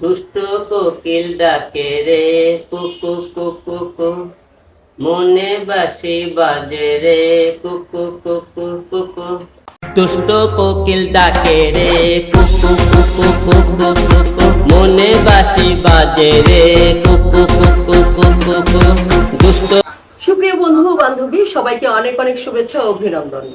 দুষ্ট কোকিল ডাকে রে কুকু কুকু কু মনে বাসি বাজে রে কুকু কুকু কুকু দুষ্ট কোকিল ডাকে রে কুকু কুকু কুকু কুকু মনে বাসি বাজে রে কুকু কুকু কুকু কু দুষ্ট সুপ্রিয় বন্ধু বান্ধবী সবাইকে অনেক অনেক শুভেচ্ছা ও অভিনন্দন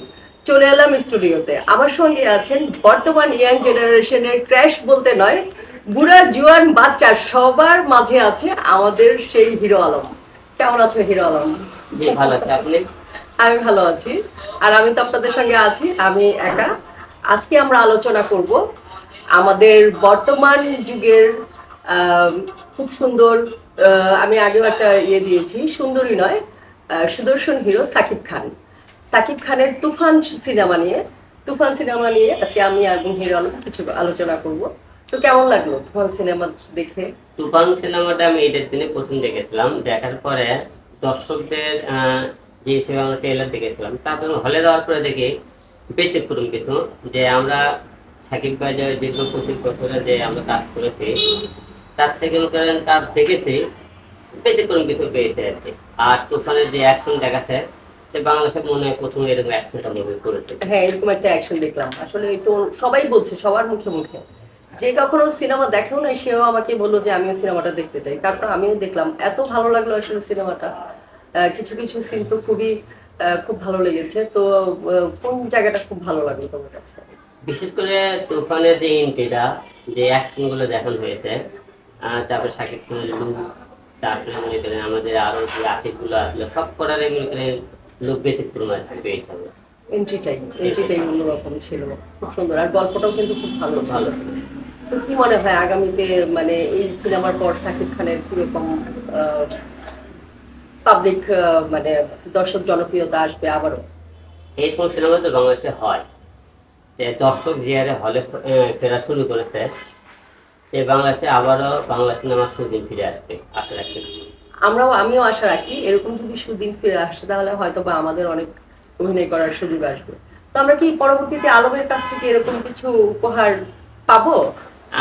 চলে এলাম স্টুডিওতে আমার সঙ্গে আছেন বর্তমান ইয়াং জেনারেশনের ক্র্যাশ বলতে নয় বুড়া জুয়ান বাচ্চা সবার মাঝে আছে আমাদের সেই হিরো আলম। কেমন আছো হিরো আলম? ভালো আছে। আপনি? আমি ভালো আছি। আর আমি তো আপনাদের সঙ্গে আছি আমি একা। আজকে আমরা আলোচনা করব আমাদের বর্তমান যুগের খুব সুন্দর আহ, আমি আগেও একটা ইয়ে দিয়েছি সুন্দরী নয় আহ, সুদর্শন হিরো সাকিব খান। সাকিব খানের তুফান সিনেমা নিয়ে তুফান সিনেমা নিয়ে আজকে আমি এবং হিরো আলম কিছু আলোচনা করব। তো কেমন লাগল? তুফান সিনেমা দেখে? তুফান সিনেমাটা আমি ঈদের দিনে প্রথম দেখেছিলাম। দেখার পরে দর্শকদের যে হিসেবে আমরা ট্রেলার দেখেছিলাম তারপরে হলে যাওয়ার পরে দেখি ব্যতিক্রম কিছু যে আমরা সাকিব ভাই যে দীর্ঘ পঁচিশ বছরে যে আমরা কাজ করেছি তার থেকে করেন কাজ দেখেছি ব্যতিক্রম কিছু পেয়েছে আর কি। আর তুফানের যে অ্যাকশন দেখাচ্ছে সে বাংলাদেশে মনে হয় প্রথম এরকম অ্যাকশনটা মুভি করেছে। হ্যাঁ এরকম একটা অ্যাকশন দেখলাম। আসলে একটু সবাই বলছে সবার মুখে মুখে। যে কখনো সিনেমা দেখেও না সেও আমাকে বলল যে আমিও সিনেমাটা দেখতে চাই। কারণ আমিও দেখলাম এত ভালো লাগল আসলে সিনেমাটা। কিছু কিছু সিন তো খুবই খুব ভালো লেগেছে। তো কোন জায়গাটা খুব ভালো লাগল তোমার কাছে? বিশেষ করে তুফানের যে এন্ট্রিটা যে অ্যাকশনগুলো দেখানো হয়েছে তারপর তারপরে শাকিব খানের লুক তারপরে মনে করেন আমাদের আরও যে আর্টিস্টগুলো আসলো সব করার মনে করেন লোক ব্যতিক্রম পেয়ে যাবে এন্ট্রিটাই এন্ট্রিটাই অন্যরকম ছিল। খুব সুন্দর। আর গল্পটাও কিন্তু খুব ভালো ভালো তো কি মনে হয় আগামীতে মানে এই সিনেমার পর সাকিব খানের কীরকম পাবলিক মানে দর্শক জনপ্রিয়তা আসবে আবারও? সিনেমা তো বাংলাদেশে হয়। দর্শক যে হারে হলে ফেরা শুরু করেছে যে বাংলাদেশে আবারও বাংলা সিনেমার সুদিন ফিরে আসবে আশা রাখি। আমরাও আমিও আশা রাখি এরকম যদি সুদিন ফিরে আসে তাহলে হয়তো বা আমাদের অনেক অভিনয় করার সুযোগ আসবে। তো আমরা কি পরবর্তীতে আলমের কাছ থেকে এরকম কিছু উপহার পাবো?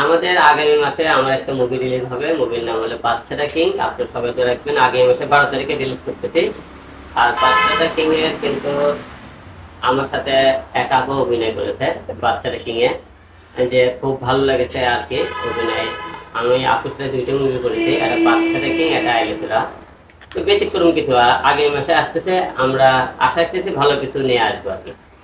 আমাদের আগামী মাসে আমার একটা মুভি রিলিজ হবে। মুভির নাম হলো বাচ্চাটা কিং আপনার সবাই তো রাখবেন। আগামী মাসে বারো তারিখে রিলিজ করতেছি আর বাচ্চাটা কিং এর কিন্তু আমার সাথে এক আপু অভিনয় করেছে, বাচ্চাটা কিং এ। যে খুব ভালো লেগেছে আর কি অভিনয়। আমি আপুর সাথে দুইটা মুভি করেছি, একটা বাচ্চাটা কিং একটা আইলেসরা তো ব্যতিক্রম কিছু। আগামী মাসে আসতেছে, আমরা আশা করতেছি ভালো কিছু নিয়ে আসব আর কি।